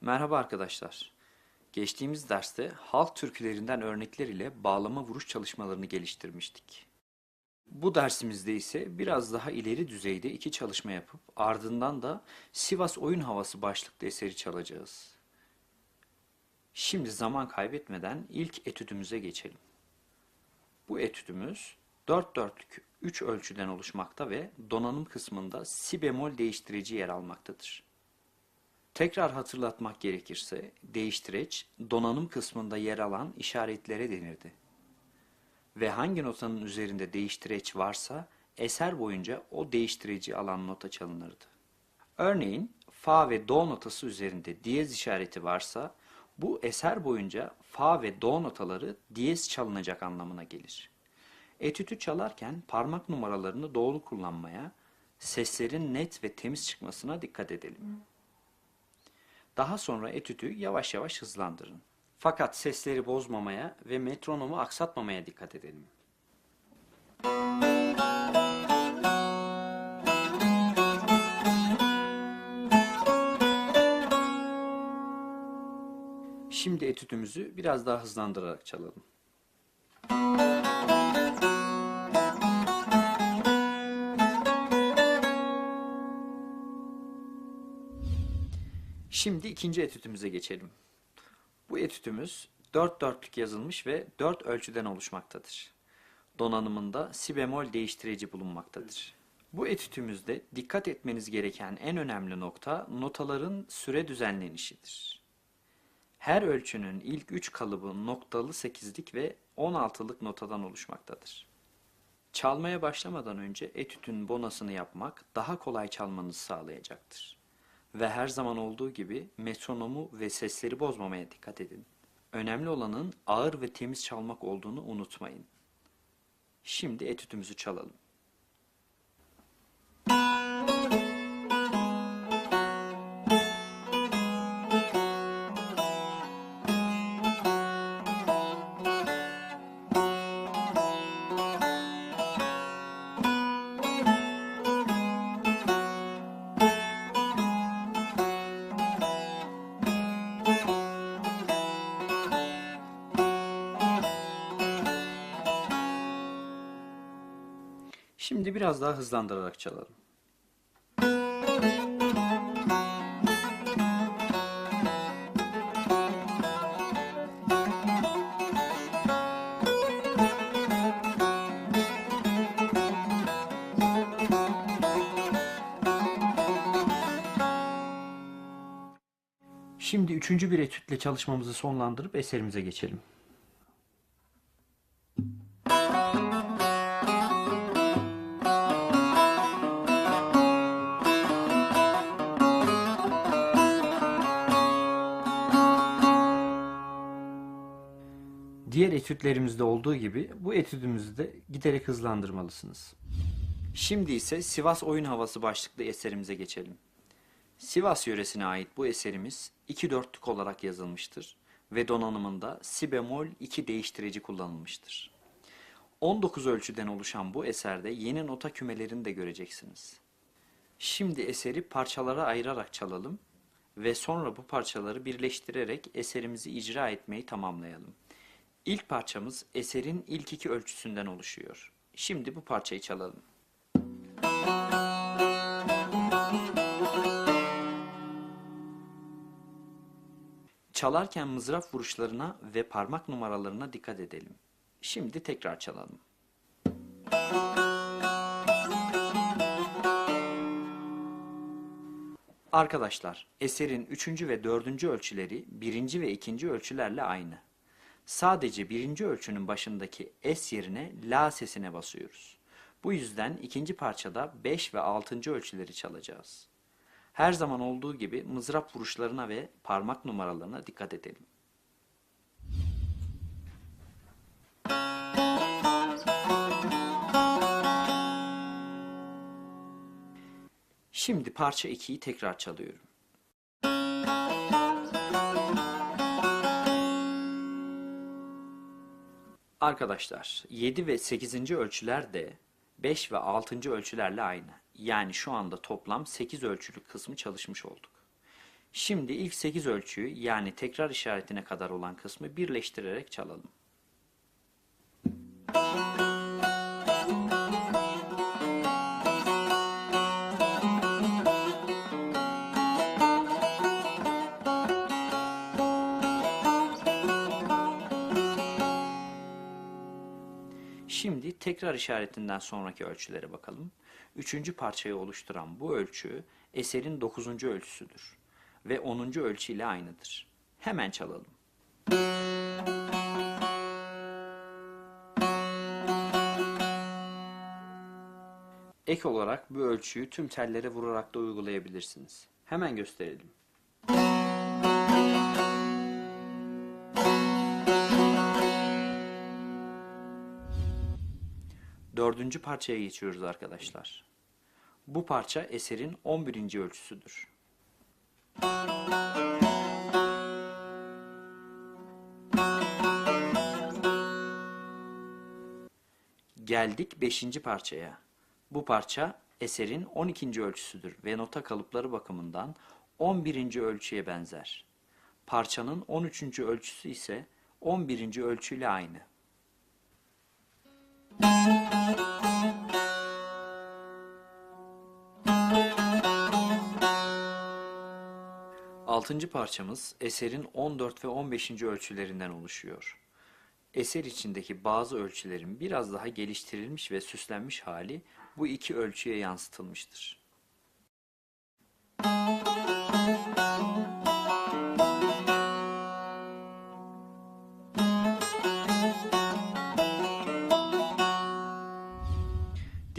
Merhaba arkadaşlar. Geçtiğimiz derste halk türkülerinden örnekler ile bağlama vuruş çalışmalarını geliştirmiştik. Bu dersimizde ise biraz daha ileri düzeyde iki çalışma yapıp ardından da Sivas Oyun Havası başlıklı eseri çalacağız. Şimdi zaman kaybetmeden ilk etüdümüze geçelim. Bu etüdümüz 4 dörtlük 3 ölçüden oluşmakta ve donanım kısmında si bemol değiştirici yer almaktadır. Tekrar hatırlatmak gerekirse değiştireç donanım kısmında yer alan işaretlere denirdi. Ve hangi notanın üzerinde değiştireç varsa eser boyunca o değiştireci alan nota çalınırdı. Örneğin fa ve do notası üzerinde diyez işareti varsa bu eser boyunca fa ve do notaları diyez çalınacak anlamına gelir. Etütü çalarken parmak numaralarını doğru kullanmaya, seslerin net ve temiz çıkmasına dikkat edelim. Daha sonra etütü yavaş yavaş hızlandırın. Fakat sesleri bozmamaya ve metronomu aksatmamaya dikkat edelim. Şimdi etütümüzü biraz daha hızlandırarak çalalım. Şimdi ikinci etütümüze geçelim. Bu etütümüz 4 dörtlük yazılmış ve 4 ölçüden oluşmaktadır. Donanımında si bemol değiştirici bulunmaktadır. Bu etütümüzde dikkat etmeniz gereken en önemli nokta notaların süre düzenlenişidir. Her ölçünün ilk 3 kalıbı noktalı 8'lik ve 16'lık notadan oluşmaktadır. Çalmaya başlamadan önce etütün bonasını yapmak daha kolay çalmanızı sağlayacaktır. Ve her zaman olduğu gibi metronomu ve sesleri bozmamaya dikkat edin. Önemli olanın ağır ve temiz çalmak olduğunu unutmayın. Şimdi etütümüzü çalalım. Şimdi biraz daha hızlandırarak çalalım. Şimdi üçüncü bir etütle çalışmamızı sonlandırıp eserimize geçelim. Diğer etütlerimizde olduğu gibi bu etüdümüzü de giderek hızlandırmalısınız. Şimdi ise Sivas Oyun Havası başlıklı eserimize geçelim. Sivas yöresine ait bu eserimiz iki dörtlük olarak yazılmıştır ve donanımında si bemol 2 değiştirici kullanılmıştır. 19 ölçüden oluşan bu eserde yeni nota kümelerini de göreceksiniz. Şimdi eseri parçalara ayırarak çalalım ve sonra bu parçaları birleştirerek eserimizi icra etmeyi tamamlayalım. İlk parçamız eserin ilk iki ölçüsünden oluşuyor. Şimdi bu parçayı çalalım. Çalarken mızraf vuruşlarına ve parmak numaralarına dikkat edelim. Şimdi tekrar çalalım. Arkadaşlar, eserin üçüncü ve dördüncü ölçüleri birinci ve ikinci ölçülerle aynı. Sadece birinci ölçünün başındaki S yerine La sesine basıyoruz. Bu yüzden ikinci parçada 5 ve 6. ölçüleri çalacağız. Her zaman olduğu gibi mızrap vuruşlarına ve parmak numaralarına dikkat edelim. Şimdi parça 2'yi tekrar çalıyorum. Arkadaşlar 7 ve 8. ölçüler de 5 ve 6. ölçülerle aynı. Yani şu anda toplam 8 ölçülük kısmı çalışmış olduk. Şimdi ilk 8 ölçüyü yani tekrar işaretine kadar olan kısmı birleştirerek çalalım. Şimdi tekrar işaretinden sonraki ölçülere bakalım. Üçüncü parçayı oluşturan bu ölçü eserin dokuzuncu ölçüsüdür ve onuncu ölçü ile aynıdır. Hemen çalalım. Ek olarak bu ölçüyü tüm tellere vurarak da uygulayabilirsiniz. Hemen gösterelim. Dördüncü parçaya geçiyoruz arkadaşlar. Bu parça eserin 11. ölçüsüdür. Geldik 5. parçaya. Bu parça eserin 12. ölçüsüdür ve nota kalıpları bakımından 11. ölçüye benzer. Parçanın 13. ölçüsü ise 11. ölçüyle aynı. Altıncı parçamız eserin 14 ve 15. ölçülerinden oluşuyor. Eser içindeki bazı ölçülerin biraz daha geliştirilmiş ve süslenmiş hali bu iki ölçüye yansıtılmıştır.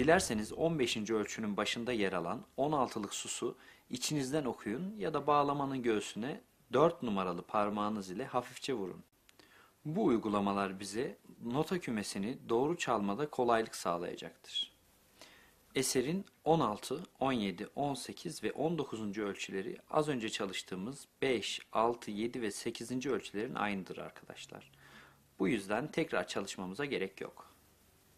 Dilerseniz 15. ölçünün başında yer alan 16'lık susu içinizden okuyun ya da bağlamanın göğsüne 4 numaralı parmağınız ile hafifçe vurun. Bu uygulamalar bize nota kümesini doğru çalmada kolaylık sağlayacaktır. Eserin 16, 17, 18 ve 19. ölçüleri az önce çalıştığımız 5, 6, 7 ve 8. ölçülerin aynıdır arkadaşlar. Bu yüzden tekrar çalışmamıza gerek yok.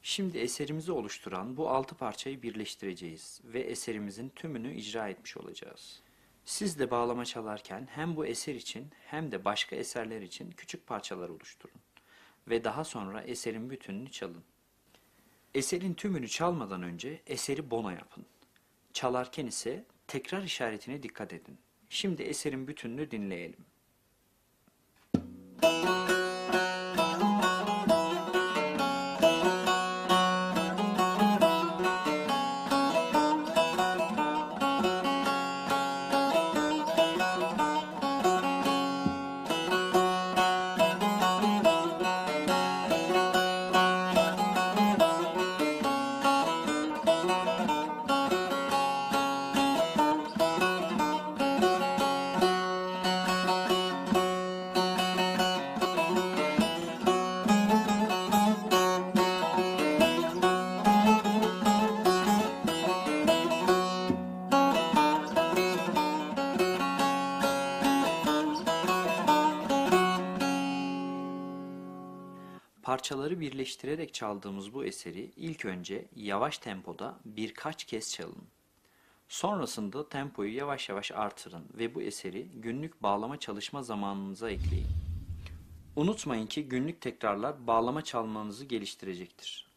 Şimdi eserimizi oluşturan bu altı parçayı birleştireceğiz ve eserimizin tümünü icra etmiş olacağız. Siz de bağlama çalarken hem bu eser için hem de başka eserler için küçük parçalar oluşturun ve daha sonra eserin bütününü çalın. Eserin tümünü çalmadan önce eseri bono yapın. Çalarken ise tekrar işaretine dikkat edin. Şimdi eserin bütününü dinleyelim. Parçaları birleştirerek çaldığımız bu eseri ilk önce yavaş tempoda birkaç kez çalın. Sonrasında tempoyu yavaş yavaş artırın ve bu eseri günlük bağlama çalışma zamanınıza ekleyin. Unutmayın ki günlük tekrarlar bağlama çalmanızı geliştirecektir.